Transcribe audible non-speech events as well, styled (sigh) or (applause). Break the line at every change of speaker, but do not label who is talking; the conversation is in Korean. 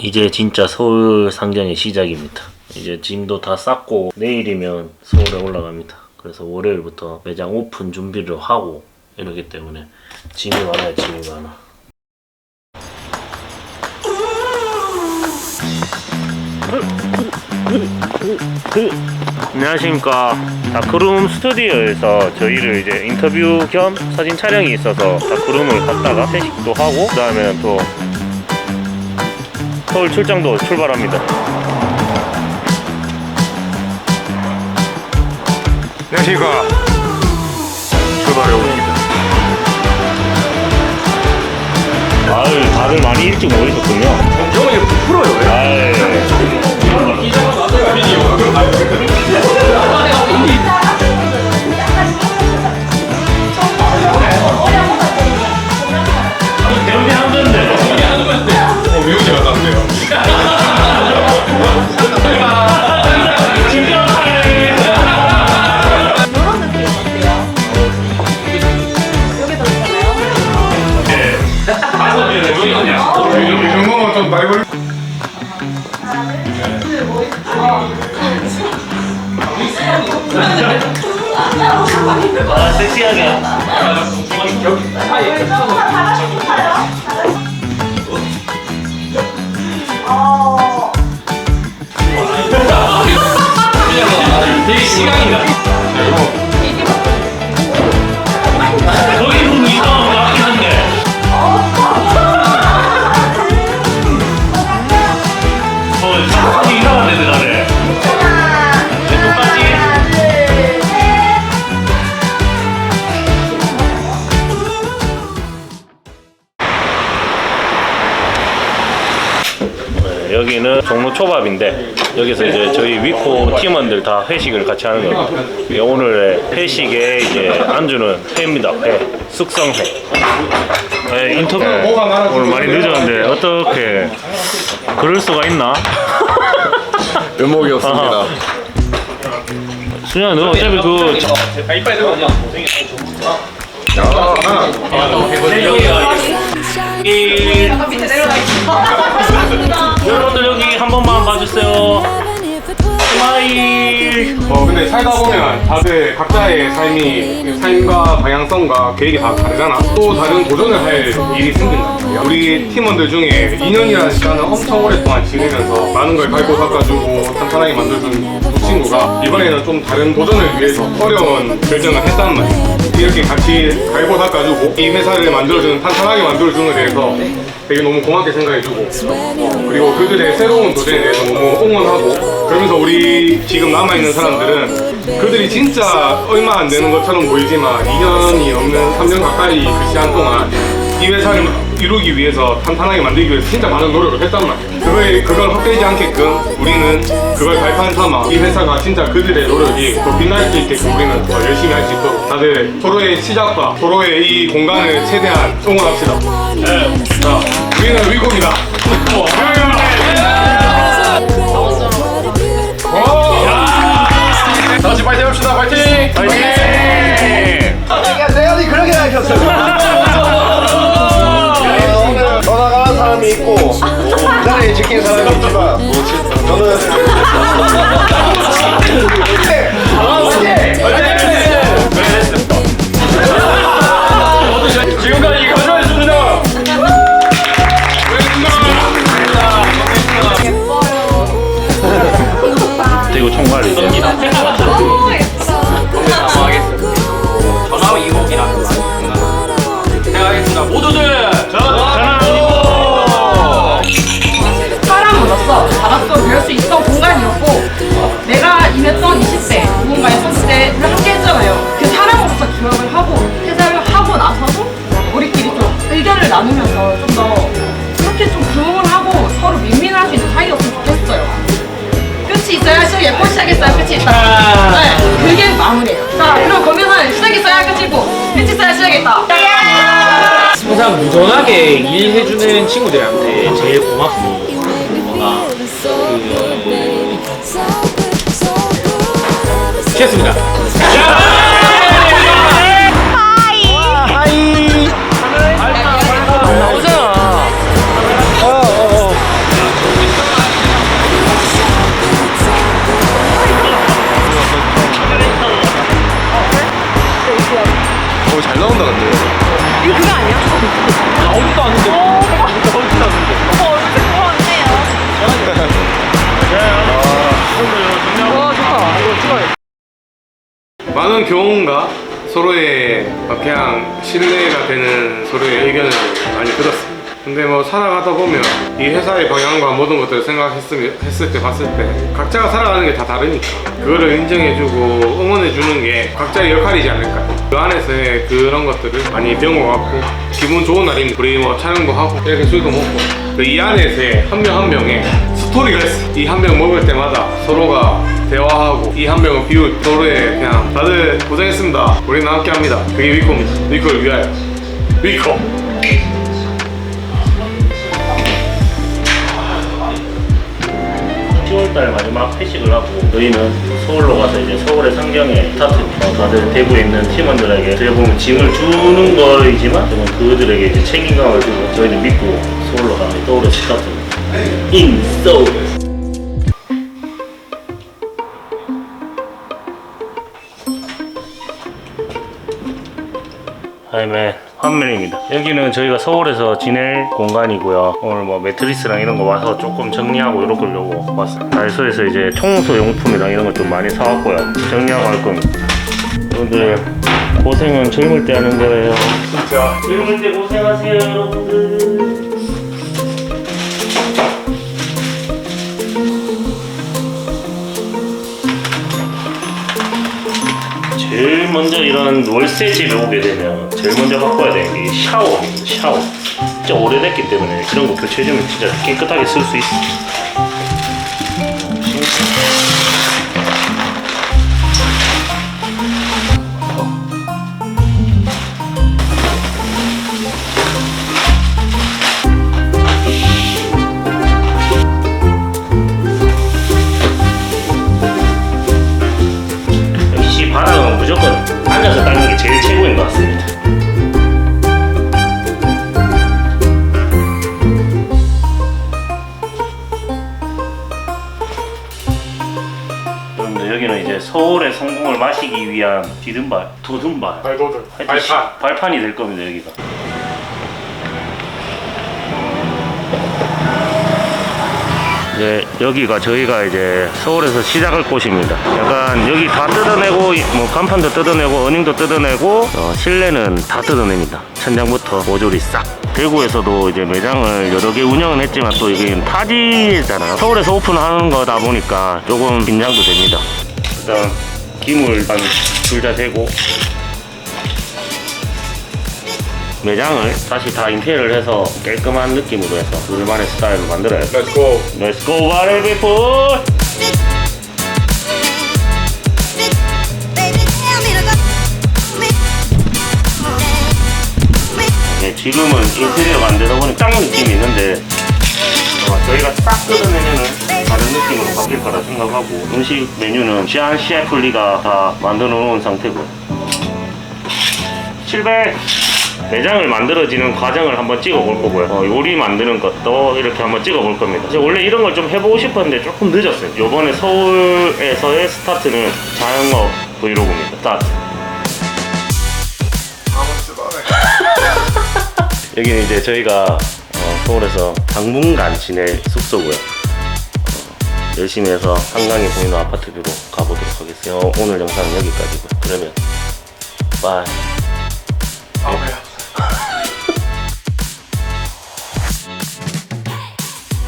이제 진짜 서울 상경의 시작입니다. 이제 짐도 다 쌌고 내일이면 서울에 올라갑니다. 그래서 월요일부터 매장 오픈 준비를 하고 이러기 때문에 짐이 많아요, 짐이 많아. 안녕하십니까. 다크룸 스튜디오에서 저희를 이제 인터뷰 겸 사진 촬영이 있어서 다크룸을 갔다가 회식도 하고 그 다음에 또 서울 출장도 출발합니다.
안녕하십니까.
출발해 옵니다. 아유, 다들 많이 일찍 모이셨군요.
형이 프로요.
아유.
아,
섹시하게.
어, (laughs)
거기 여기는 종로 초밥인데 여기서 이제 저희 위코 팀원들 다 회식을 같이 하는. 예, 오늘의 회식에 이제 안주는 회입니다. 회, 숙성회. 네, 인터뷰 오늘 많이 늦었는데 어떻게 그럴 수가 있나?
면목이 없습니다.
수냐 너 어차피 그 이- 여러분들 여기 한 번만 봐주세요. 스마일.
어, 근데 살다 보면 다들 각자의 삶이, 삶과 방향성과 계획이 다 다르잖아. 또 다른 도전을 할 일이 말이야. 우리 팀원들 중에 2년이라는 시간을 엄청 오랫동안 지내면서 많은 걸 밟고 닦아주고 탄탄하게 만들어준 두 친구가 이번에는 좀 다른 도전을 위해서 어려운 결정을 했단 말이야. 이렇게 같이 갈고 닦아주고 이 회사를 만들어주는 탄탄하게 만들어주는 데 대해서 되게 너무 고맙게 생각해주고 어, 그리고 그들의 새로운 도전에 대해서 너무 응원하고 그러면서 우리 지금 남아있는 사람들은 그들이 진짜 얼마 안 되는 것처럼 보이지만 2년이 넘는 3년 가까이 그 시간 동안 이 회사를 이루기 위해서 탄탄하게 만들기 위해서 진짜 많은 노력을 했단 말이야 그걸, 헛되지 않게끔 우리는 그걸 발판 삼아 이 회사가 진짜 그들의 노력이 더 빛날 수 있게끔 우리는 더 열심히 할 수 있도록 다들 서로의 시작과 서로의 이 공간을 최대한 응원합시다 네. 자 우리는 위고입니다
다 같이 파이팅 합시다. 파이팅!
파이팅!
그렇게 가르쳤어요. 그 자리에 지킨 사람이 있지만 저는
지금까지 가져왔습니다
대구 총괄이 됩니다.
너무
항상 무던하게 일해주는 친구들한테 제일 고맙고. 뭔가 그 취했습니다.
많은 교훈과 서로의 그냥 신뢰가 되는 서로의 의견을 많이 들었습니다. 근데 뭐 살아가다 보면 이 회사의 방향과 모든 것들을 생각했을 했을 때 봤을 때 각자가 살아가는 게 다 다르니까 그거를 인정해주고 응원해주는 게 각자의 역할이지 않을까요? 그 안에서의 그런 것들을 많이 배운 것 같고 기분 좋은 날입니다. 우리 뭐 촬영도 하고 이렇게 술도 먹고 그 이 안에서의 한 명 한 명의 스토리가 있어. 이한병 먹을 때마다 서로가 대화하고 이한 병을 비울 서로의 그냥 다들 고생했습니다. 우리는 함께합니다. 그게 위코입니다. 위코를 위하여. 위코.
10월달 마지막 회식을 하고 저희는 서울로 가서 이제 서울의 상경에 스타트 어, 다들 대구에 있는 팀원들에게 어떻게 보면 짐을 주는 거이지만 저는 그들에게 이제 책임감을 주고 저희는 믿고 서울로 가는 서울의 스타트 인 서울 하이맨 환면입니다. 여기는 저희가 서울에서 지낼 공간이고요. 오늘 뭐 매트리스랑 이런 거 와서 조금 정리하고 이렇게 하려고 왔어요. 다이소에서 이제 청소 용품이랑 이런 거좀 많이 사왔고요. 정리하고 할 겁니다. 여러분들 고생은 젊을 때 하는 거예요.
진짜.
젊을 때 고생하세요, 여러분들. 먼저 이런 월세 집에 오게 되면 제일 먼저 바꿔야 되는 게 샤워입니다. 샤워. 진짜 오래됐기 때문에 그런 거 교체해주면 진짜 깨끗하게 쓸 수 있어. 여기는 이제 서울의 성공을 마시기 위한 디든발, 도든발,
발도들.
하여튼 시-
발판.
발판이 될 겁니다 여기가. 이제 여기가 저희가 이제 서울에서 시작할 곳입니다. 약간 여기 다 뜯어내고 뭐 간판도 뜯어내고 어닝도 뜯어내고 어, 실내는 다 뜯어냅니다. 천장부터 모조리 싹. 대구에서도 이제 매장을 여러 개 운영은 했지만 또 이게 타지잖아요. 서울에서 오픈하는 거다 보니까 조금 긴장도 됩니다. 일단 기물 한둘 다 대고 매장을 다시 다 인테리어를 해서 깔끔한 느낌으로 해서 우리만의 스타일로 만들어야 돼.
Let's go.
Let's go, party people! 네, 지금은 인테리어가 안 되다 보니 짱 느낌이 있는데 어, 저희가 싹 뜯어내면은 다른 느낌으로 바뀔 거라 생각하고 음식 메뉴는 샤 셰플리가 다 만들어 놓은 상태고 700 매장을 만들어지는 과정을 한번 찍어 볼 거고요. 어, 요리 만드는 것도 이렇게 한번 찍어 볼 겁니다. 이제 원래 이런 걸 좀 해보고 싶었는데 조금 늦었어요. 요번에 서울에서의 스타트는 자영업 브이로그입니다. 스타트. (laughs) 여기는 이제 저희가 어, 서울에서 당분간 지낼 숙소고요. 어, 열심히 해서 한강이 보이는 아파트 뷰로 가보도록 하겠습니다. 오늘 영상은 여기까지고요. 그러면 바이.